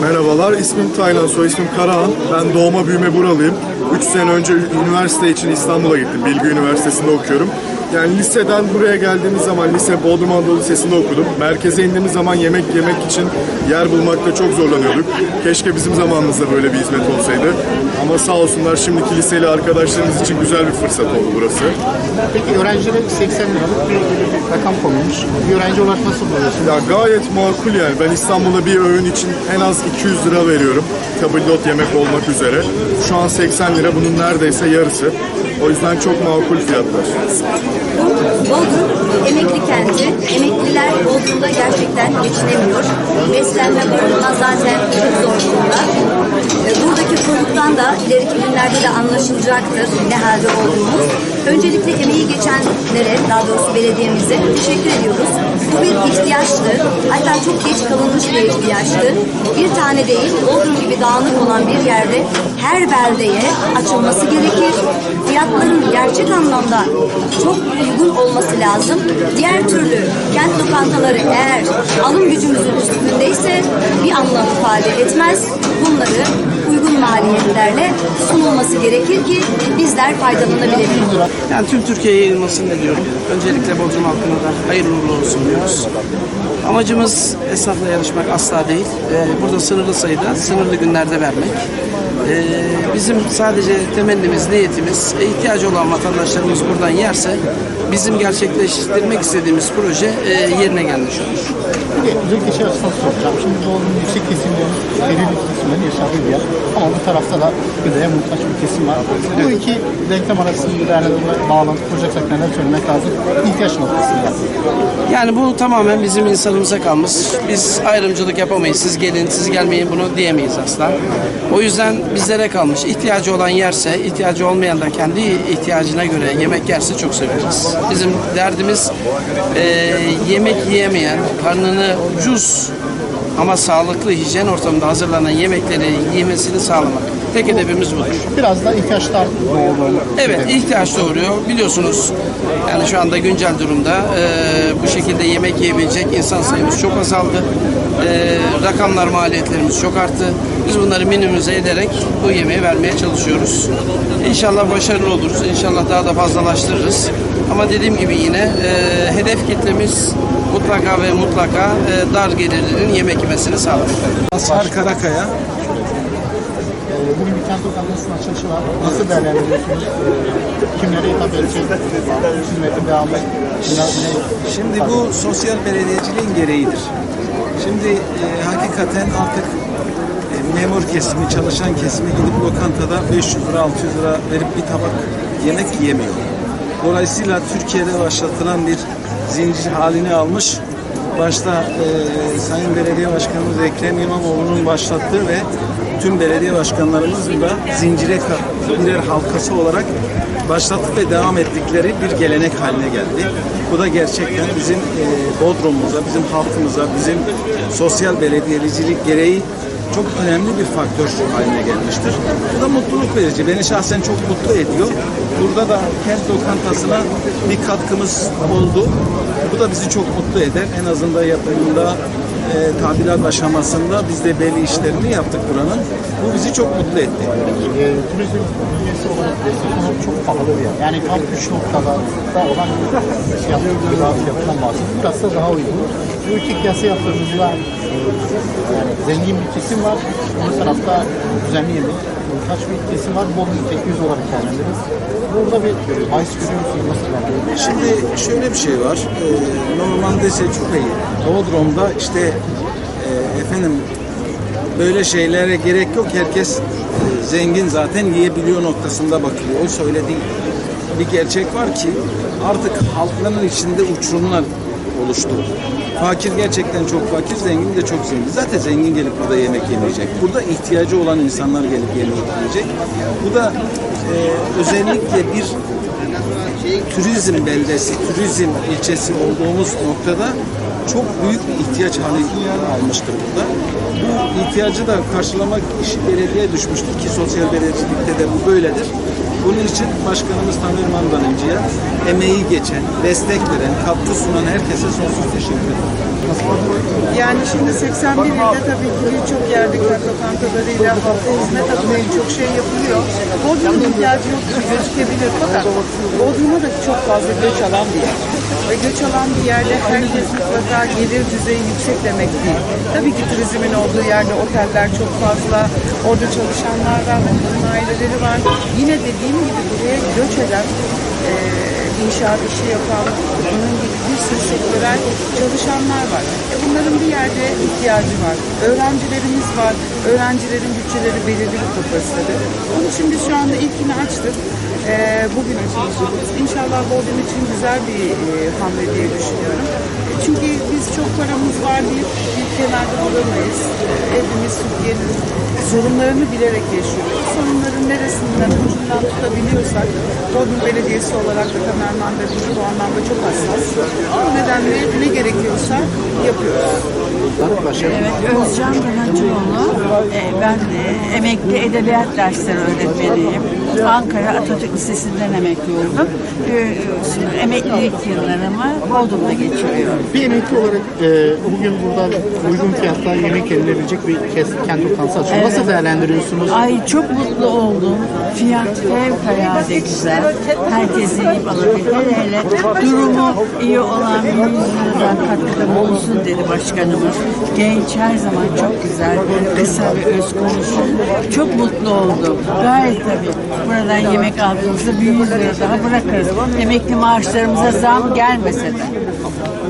Merhabalar, ismim Taylan, soy ismim Karahan. Ben doğma büyüme buralıyım. 3 sene önce üniversite için İstanbul'a gittim. Bilgi Üniversitesi'nde okuyorum. Yani liseden buraya geldiğimiz zaman lise Bodrum Anadolu Lisesi'nde okudum. Merkeze indiğimiz zaman yemek yemek için yer bulmakta çok zorlanıyorduk. Keşke bizim zamanımızda böyle bir hizmet olsaydı. Ama sağ olsunlar şimdiki liseli arkadaşlarımız için güzel bir fırsat oldu burası. Peki öğrencilere 80 liralık bir, bir rakam konulmuş. Bir öğrenci olarak nasıl buluyorsun? Ya gayet makul yani. Ben İstanbul'da bir öğün için en az 200 lira veriyorum. Tabildot yemek olmak üzere. Şu an 80 lira bunun neredeyse yarısı. O yüzden çok makul fiyatlar. Bodrum emekli kenti. Emekliler Bodrum'da gerçekten geçinemiyor. Beslenme bakımından zaten çok zor durumda. Buradaki konuktan da ileriki günlerde de anlaşılacaktır ne halde olduğumuz. Öncelikle emeği geçenlere, daha doğrusu belediyemize teşekkür ediyoruz. Bu bir ihtiyaçtı. Hatta çok geç kalınmış bir ihtiyaçtı. Bir tane değil, Bodrum gibi dağınık olan bir yerde her beldeye açılması gerekir. Fiyatların gerçek anlamda çok uygun olması lazım. Diğer türlü kent lokantaları eğer alım gücümüzün üstündeyse bir anlam ifade etmez. Bunları uygun maliyetlerle sunulması gerekir ki bizler faydalanabilelim. Yani tüm Türkiye'ye yayılmasını diliyorum. Öncelikle Bodrum halkına da hayırlı uğurlu olsun diyoruz. Amacımız esnafla yarışmak asla değil. Ee, burada sınırlı sayıda, sınırlı günlerde vermek. Ee, bizim sadece temennimiz, niyetimiz, e, ihtiyacı olan vatandaşlarımız buradan yerse bizim gerçekleştirmek istediğimiz proje e, yerine gelmiş olur. Peki özellikle şey açısından soracağım. Şimdi Doğu'nun yüksek kesimlerin belirli bir kesimlerin yaşadığı bir yer. Ama bu tarafta da gıdaya muhtaç bir kesim var. Bu iki denklem arasında bir değerlendirme bağlantı kuracaksak neler söylemek lazım? İhtiyaç noktasında. Yani bu tamamen bizim insanımıza kalmış. Biz ayrımcılık yapamayız. Siz gelin, siz gelmeyin bunu diyemeyiz asla. O yüzden bizlere kalmış. İhtiyacı olan yerse, ihtiyacı olmayan da kendi ihtiyacına göre yemek yerse çok severiz. Bizim derdimiz e, yemek yiyemeyen, karnını ucuz ama sağlıklı hijyen ortamında hazırlanan yemekleri yemesini sağlamak. Tek hedefimiz budur. Biraz da ihtiyaçlar doğumu. Evet ihtiyaç doğuruyor. Biliyorsunuz yani şu anda güncel durumda e, bu şekilde yemek yiyebilecek insan sayımız çok azaldı. E, rakamlar maliyetlerimiz çok arttı. Biz bunları minimize ederek bu yemeği vermeye çalışıyoruz. İnşallah başarılı oluruz. İnşallah daha da fazlalaştırırız. Ama dediğim gibi yine e, hedef kitlemiz mutlaka ve mutlaka e, dar gelirlerin yemek yemesini sağlamak. Asfar Karakaya. Ee, Bugün bir kent lokantasının açılışı var. Nasıl değerlendiriyorsunuz? Ee, Kimlere hitap? Hizmetin devamı. Ne? Şimdi bu sosyal belediyeciliğin gereğidir. Şimdi e, hakikaten artık e, memur kesimi, çalışan kesimi gidip lokantada 500 lira, 600 lira verip bir tabak yemek yiyemiyor. Dolayısıyla Türkiye'de başlatılan bir zincir halini almış. Başta e, Sayın Belediye Başkanımız Ekrem İmamoğlu'nun başlattığı ve tüm belediye başkanlarımızın da zincire birer halkası olarak başlatıp ve devam ettikleri bir gelenek haline geldi. Bu da gerçekten bizim e, Bodrum'umuza, bizim halkımıza, bizim sosyal belediyecilik gereği çok önemli bir faktör haline gelmiştir. Bu da mutluluk verici. Beni şahsen çok mutlu ediyor. Burada da kent lokantasına bir katkımız oldu. Bu da bizi çok mutlu eder. En azından yapımında e, tadilat aşamasında biz de belli işlerini yaptık buranın. Bu bizi çok mutlu etti. Turizm üyesi olarak çok pahalı bir yer. Yani tam 3 noktada da olan bir fiyat, fiyatından bahsediyoruz. Burası da daha uygun. Bu iki kıyası yaptığımızda e, yani zengin bir kesim var. Öbür tarafta düzenli yemek. Kaç bir kesim var. Tek yüz olarak değerlendiririz. Burada bir bahis görüyor musunuz? Nasıl değerlendiriyorsunuz? Şimdi şöyle bir şey var. Ee, normalde Selçuk Bey, Bodrum'da işte e, efendim böyle şeylere gerek yok. Herkes e, zengin zaten yiyebiliyor noktasında bakılıyor. Oysa öyle değil. Bir gerçek var ki artık halkların içinde uçurumlar oluştu. Fakir gerçekten çok fakir, zengin de çok zengin. Zaten zengin gelip burada yemek yemeyecek. Burada ihtiyacı olan insanlar gelip yemek yiyecek. Bu da e, özellikle bir turizm beldesi, turizm ilçesi olduğumuz noktada çok büyük bir ihtiyaç haline almıştır burada. Bu ihtiyacı da karşılamak işi belediye düşmüştür ki sosyal belediyecilikte de bu böyledir. Bunun için başkanımız Taner Mandalıncı'ya emeği geçen, destek veren, katkı sunan herkese sonsuz teşekkür ederim. Yani şimdi 81 ilde tabii ki birçok yerde köy lokantalarıyla halka hizmet adına çok şey yapılıyor. Bodrum'un ihtiyacı yok gibi gözükebilir fakat Bodrum'a da çok fazla göç alan bir yer. Ve göç alan bir yerde herkes mutlaka gelir düzeyi yüksek demek değil. Tabii ki turizmin olduğu yerde oteller çok fazla, orada çalışanlar var, onların aileleri var. Yine dediğim gibi buraya göç eden eee inşaat işi yapan, bunun gibi bir sürü sektörel çalışanlar var. E bunların bir yerde ihtiyacı var. Öğrencilerimiz var. Öğrencilerin bütçeleri belirli bir kapasitede. Onun için biz şu anda ilkini açtık. E, bugün açılışımız. İnşallah Bodrum için güzel bir e, hamle diye düşünüyorum. Çünkü biz çok paramız var deyip bir kenarda duramayız. E, Hepimiz Türkiye'nin sorunlarını bilerek yaşıyoruz. Sorunların neresinden ucundan tutabiliyorsak Bodrum Belediyesi olarak da Tamerman da bu anlamda çok hassas. Bu nedenle ne gerekiyorsa yapıyoruz. Evet, Özcan Rahatıoğlu. Ee, ben e, emekli edebiyat dersleri öğretmeniyim. Ankara Atatürk Lisesi'nden emekli oldum. Ee, emeklilik yıllarımı Bodrum'da geçiriyorum. Bir emekli olarak e, bugün burada uygun fiyatla yemek yenilebilecek bir kes, kent lokantası açıyor. Nasıl değerlendiriyorsunuz? Ay çok mutlu oldum. Fiyat fevkalade güzel. Herkes yiyip alabilir. Hele hele durumu iyi olan 100 liradan katkıda bulunsun dedi başkanımız. Genç her zaman çok güzel, kısa ve öz konuşur. Çok mutlu oldum. Gayet tabii. Buradan yemek aldığımızda bir 100 lira daha bırakırız. Emekli maaşlarımıza zam gelmese de.